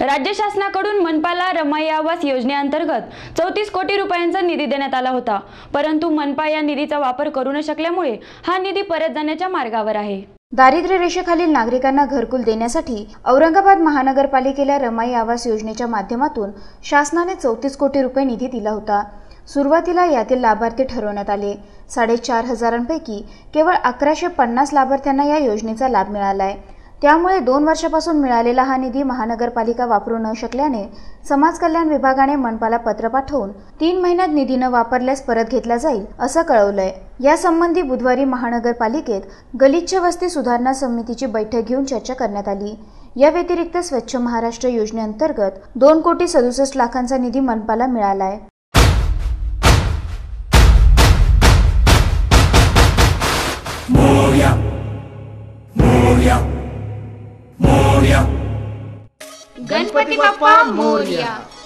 राज्य शासनाकडून मनपाला रमाई आवास योजनेअंतर्गत चौतीस कोटी रुपयांचा निधी देण्यात आला होता. परंतु मनपा या निधीचा वापर करू न शकल्यामुळे हा निधी परत जाण्याच्या मार्गावर आहे. दारिद्र्य रेषेखालील नागरिकांना घरकुल देण्यासाठी औरंगाबाद महानगरपालिकेला रमाई आवास योजनेच्या माध्यमातून शासनाने चौतीस कोटी रुपये निधी दिला होता. सुरुवातीला यातील लाभार्थी ठरवण्यात आले. साडेचार हजारांपैकी केवळ अकराशे पन्नास लाभार्थ्यांना या योजनेचा लाभ मिळाला आहे त्यामुळे दोन वर्षापासून मिळालेला हा निधी महानगरपालिका वापरू न शकल्याने समाज कल्याण विभागाने मनपाला पत्र पाठवून तीन महिन्यात निधी न वापरल्यास परत घेतला जाईल असं कळवलंय. यासंबंधी बुधवारी महानगरपालिकेत गलिच्छ वस्ती सुधारणा समितीची बैठक घेऊन चर्चा करण्यात आली. या व्यतिरिक्त स्वच्छ महाराष्ट्र योजनेअंतर्गत दोन कोटी सदुसष्ट लाखांचा निधी मनपाला मिळाला आहे गणपती बाप्पा मोरया.